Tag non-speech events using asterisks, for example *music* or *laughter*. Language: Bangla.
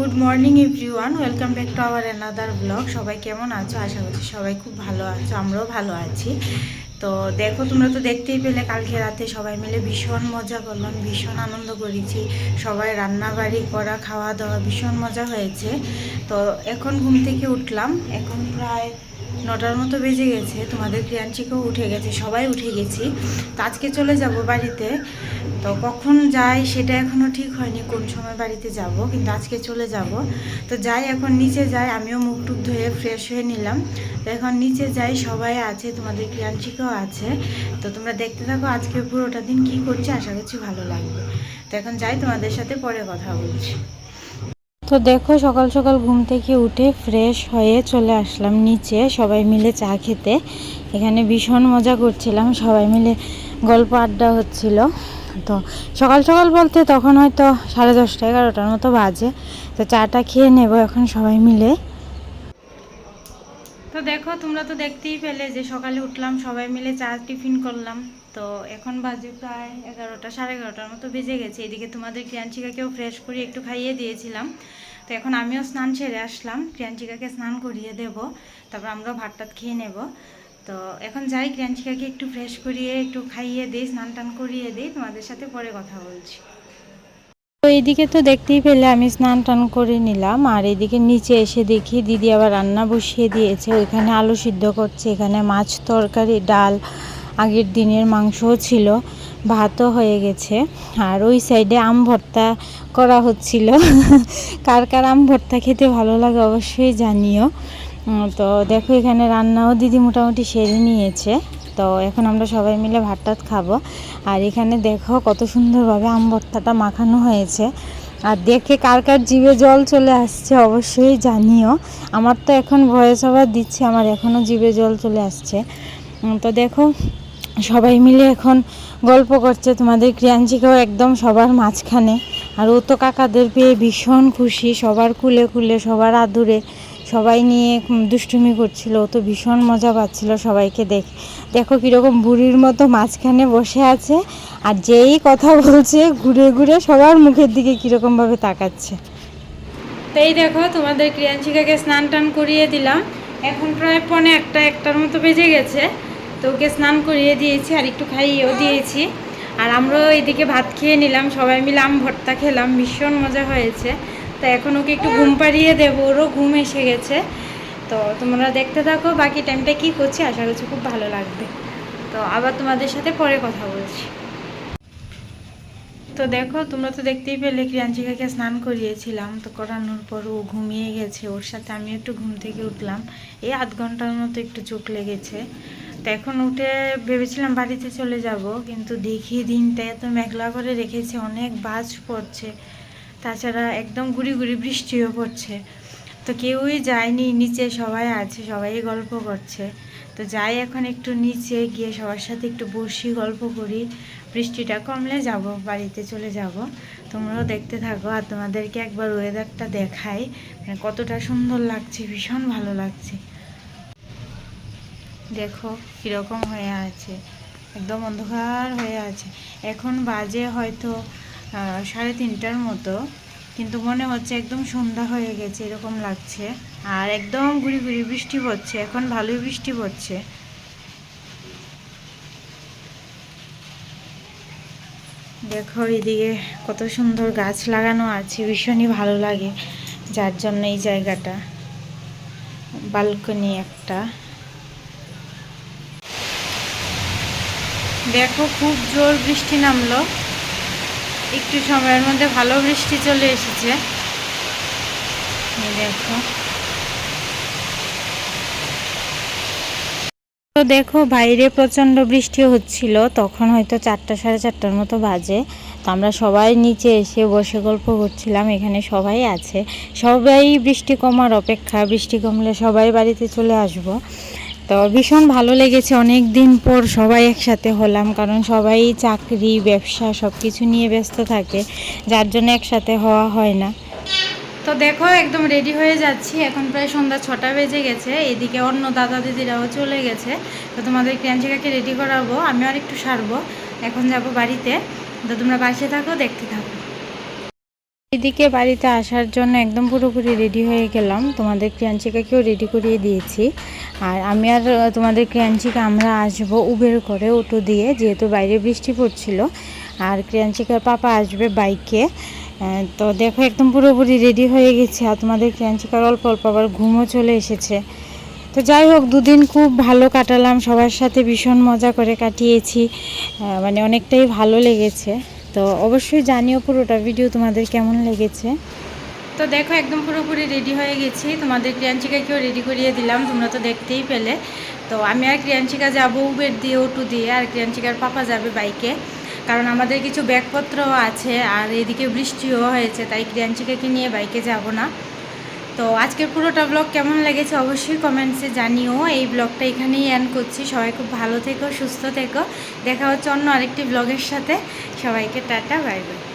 Good morning everyone welcome back to our another blog সবাই কেমন আছো? আশা করছি সবাই খুব ভালো আছো, আমরাও ভালো আছি। তো দেখো, তোমরা তো দেখতেই পেলে, কালকে রাতে সবাই মিলে ভীষণ মজা করলাম, ভীষণ আনন্দ করেছি। সবাই রান্নাবাড়ি করা, খাওয়া দাওয়া ভীষণ মজা হয়েছে। তো এখন ঘুম থেকে উঠলাম। এখন প্রায় নটার মতো বেজে গেছে, তোমাদের ক্রিয়াঞ্চিকেও উঠে গেছে, সবাই উঠে গেছি। তো আজকে চলে যাব বাড়িতে। তো কখন যাই সেটা এখনও ঠিক হয়নি কোন সময় বাড়িতে যাব, কিন্তু আজকে চলে যাব। তো যাই এখন নিচে যাই, আমিও মুখ টুক ধুয়ে ফ্রেশ হয়ে নিলাম। তো এখন নিচে যাই, সবাই আছে, তোমাদের ক্রিয়াঞ্চিকেও আছে। তো তোমরা দেখতে থাকো আজকে পুরোটা দিন কি করছে, আশা করছি ভালো লাগবে। তো এখন যাই তোমাদের সাথে পরে কথা বলছি। তো দেখো, সকাল সকাল ঘুম থেকে উঠে ফ্রেশ হয়ে চলে আসলাম নিচে, সবাই মিলে চা খেতে। এখানে ভীষণ মজা করছিলাম, সবাই মিলে গল্প আড্ডা হচ্ছিল। তো সকাল সকাল বলতে তখন হয়তো সাড়ে দশটা, এগারোটার মতো বাজে। তো চাটা খেয়ে নেব এখন সবাই মিলে। তো দেখো, তোমরা তো দেখতেই পেলে যে সকালে উঠলাম, সবাই মিলে চা, টিফিন করলাম। তো এখন বাজে প্রায় এগারোটা, সাড়ে এগারোটার মতো বেজে গেছে। এদিকে তোমাদের ক্রিয়াঞ্চিকাকেও ফ্রেশ করে একটু খাইয়ে দিয়েছিলাম। তো এখন আমিও স্নান সেরে আসলাম। ক্রিয়াঞ্চিকাকে স্নান করিয়ে দেব, তারপর আমরাও ভাত টাত খেয়ে নেব। তো এখন যাই, ক্রিয়াঞ্চিকাকে একটু ফ্রেশ করিয়ে, একটু খাইয়ে দিই, স্নান টান করিয়ে দিই। তোমাদের সাথে পরে কথা বলছি। তো এইদিকে তো দেখতেই পেলে আমি স্নান টান করে নিলাম, আর এদিকে নিচে এসে দেখি দিদি আবার রান্না বসিয়ে দিয়েছে। ওইখানে আলু সিদ্ধ করছে, এখানে মাছ তরকারি, ডাল, আগের দিনের মাংসও ছিল, ভাতও হয়ে গেছে। আর ওই সাইডে আম ভর্তা করা হচ্ছিল। *laughs* কার কার আম ভর্তা খেতে ভালো লাগে অবশ্যই জানিও। তো দেখো এখানে রান্নাও দিদি মোটামুটি সেরে নিয়েছে। তো এখন আমরা সবাই মিলে ভাত টাত খাব। আর এখানে দেখো কত সুন্দরভাবে আম ভর্তাটা মাখানো হয়েছে। আর দেখে কার কার জিভে জল চলে আসছে অবশ্যই জানিও। আমার তো এখন ভয়েস ওভার দিচ্ছে, আমার এখনও জিভে জল চলে আসছে। তো দেখো, সবাই মিলে এখন গল্প করছে। তোমাদের ক্রিয়াঞ্চিকাও একদম সবার মাঝখানে। আর ও তো কাকাদের পেয়ে ভীষণ খুশি, সবার কুলে কুলে সবার আদুরে। সবাই নিয়ে দুষ্টুমি করছিল তো ভীষণ মজা পাচ্ছিল সবাইকে দেখ, দেখো কীরকম বুড়ির মতো মাঝখানে বসে আছে, আর যেই কথা বলছে ঘুরে ঘুরে সবার মুখের দিকে কীরকমভাবে তাকাচ্ছে। তাই দেখো তোমাদের ক্রিয়াঞ্চিকাকে স্নান টান করিয়ে দিলাম, এখন প্রায় পনে একটা, একটার মতো বেজে গেছে, তো ওকে স্নান করিয়ে দিয়েছি আর একটু খাইয়েও দিয়েছি, আর আমরাও এদিকে ভাত খেয়ে নিলাম, সবাই মিলে আম ভর্তা খেলাম, ভীষণ মজা হয়েছে। তো এখন ওকে একটু ঘুম পাড়িয়ে দেবো, ওরও ঘুম এসে গেছে। তো তোমরা দেখতে থাকো, বাকি টাইমটা কি করছি, আশা করছি খুব ভালো লাগবে। তো আবার তোমাদের সাথে পরে কথা বলছি। তো দেখো, তোমরা তো দেখতেই পেলে ক্রিয়াঞ্চিকাকে স্নান করিয়েছিলাম। তো করানোর পর ও ঘুমিয়ে গেছে, ওর সাথে আমি একটু ঘুম থেকে উঠলাম। এই আধ ঘণ্টার মতো একটু চোখ লেগেছে। তো এখন উঠে ভেবেছিলাম বাড়িতে চলে যাব, কিন্তু দেখি দিনটা এত মেঘলা করে রেখেছে, অনেক বাজ পড়ছে। তাছাড়া একদম গুড়ি গুড়ি বৃষ্টিও পড়ছে। তো কেউই যায়নি, নিচে সবাই আছে, সবাই গল্প করছে। তো যাই এখন একটু নিচে গিয়ে সবার সাথে একটু বসি, গল্প করি। বৃষ্টিটা কমলে যাব, বাড়িতে চলে যাব। তোমরাও দেখতে থাকো আর তোমাদেরকে একবার ওয়েদারটা দেখাই। মানে কতটা সুন্দর লাগছে, ভীষণ ভালো লাগছে। দেখো কীরকম হয়ে আছে, একদম অন্ধকার হয়ে আছে। এখন বাজে হয়তো সাড়ে তিনটার মতো। কিন্তু মনে হচ্ছে একদম সন্ধ্যা হয়ে গেছে, এরকম লাগছে। আর একদম গুড়ি গুড়ি বৃষ্টি পড়ছে, এখন ভালোই বৃষ্টি পড়ছে। দেখো এদিকে কত সুন্দর গাছ লাগানো আছে, ভীষণই ভালো লাগে যার জন্য এই জায়গাটা। বালকনি একটা। দেখো খুব জোর বৃষ্টি নামলো। একটু সময়ের মধ্যে ভালো বৃষ্টি চলে এসেছে। দেখো। তো দেখো, বাইরে প্রচণ্ড বৃষ্টি হচ্ছিল। তখন হয়তো চারটা, সাড়ে চারটার মতো বাজে। তো আমরা সবাই নিচে এসে বসে গল্প করছিলাম। এখানে সবাই আছে। সবাই বৃষ্টি কমার অপেক্ষা। বৃষ্টি কমলে সবাই বাড়িতে চলে আসব। তো ভীষণ ভালো লেগেছে। অনেক দিন পর সবাই একসাথে হলাম, কারণ সবাই চাকরি, ব্যবসা সব কিছু নিয়ে ব্যস্ত থাকে, যার জন্য একসাথে হওয়া হয় না। তো দেখো, একদম রেডি হয়ে যাচ্ছি। এখন প্রায় সন্ধ্যা ছটা বেজে গেছে। এদিকে অন্য দাদা দিদিরাও চলে গেছে। তো তোমাদের ক্রিয়াঞ্চিকাকে রেডি করাবো। আমি আর একটু সারবো। এখন যাব বাড়িতে। তো তোমরা বাসে থাকো, দেখতে থাকো। এদিকে বাড়িতে আসার জন্য একদম পুরোপুরি রেডি হয়ে গেলাম। তোমাদের ক্রিয়াঞ্চিকাকেও রেডি করিয়ে দিয়েছি। আর আমি আর তোমাদের ক্রিয়াঞ্চিকা আমরা আসব উবের করে অটো দিয়ে, যেহেতু বাইরে বৃষ্টি পড়ছিল। আর ক্রিয়াঞ্চিকার পাপা আসবে বাইকে। তো দেখো একদম পুরোপুরি রেডি হয়ে গেছে। আর তোমাদের ক্রিয়াঞ্চিকার অল্প অল্প আবার ঘুমও চলে এসেছে। তো যাই হোক, দুদিন খুব ভালো কাটালাম। সবার সাথে ভীষণ মজা করে কাটিয়েছি। মানে অনেকটাই ভালো লেগেছে। তো অবশ্যই জানিও পুরোটা ভিডিও তোমাদের কেমন লেগেছে। তো দেখো, একদম পুরোপুরি রেডি হয়ে গেছি। তোমাদের ক্রিয়াঞ্চিকাকেও রেডি করিয়ে দিলাম, তোমরা তো দেখতেই পেলে। তো আমি আর ক্রিয়াঞ্চিকা যাব উবের দিয়ে ওটু দিয়ে, আর ক্রিয়াঞ্চিকার পাপা যাবে বাইকে কারণ আমাদের কিছু ব্যাগপত্রও আছে, আর এদিকে বৃষ্টিও হয়েছে, তাই ক্রিয়াঞ্চিকাকে নিয়ে বাইকে যাব না। তো আজকের পুরোটা ব্লগ কেমন লেগেছে অবশ্যই কমেন্টসে জানিও। এই ব্লগটা এখানেই অ্যান্ড করছি। সবাই খুব ভালো থেকো, সুস্থ থেকো। দেখা হচ্ছে অন্য আরেকটি ব্লগের সাথে। সবাইকে টাটা বাই বাই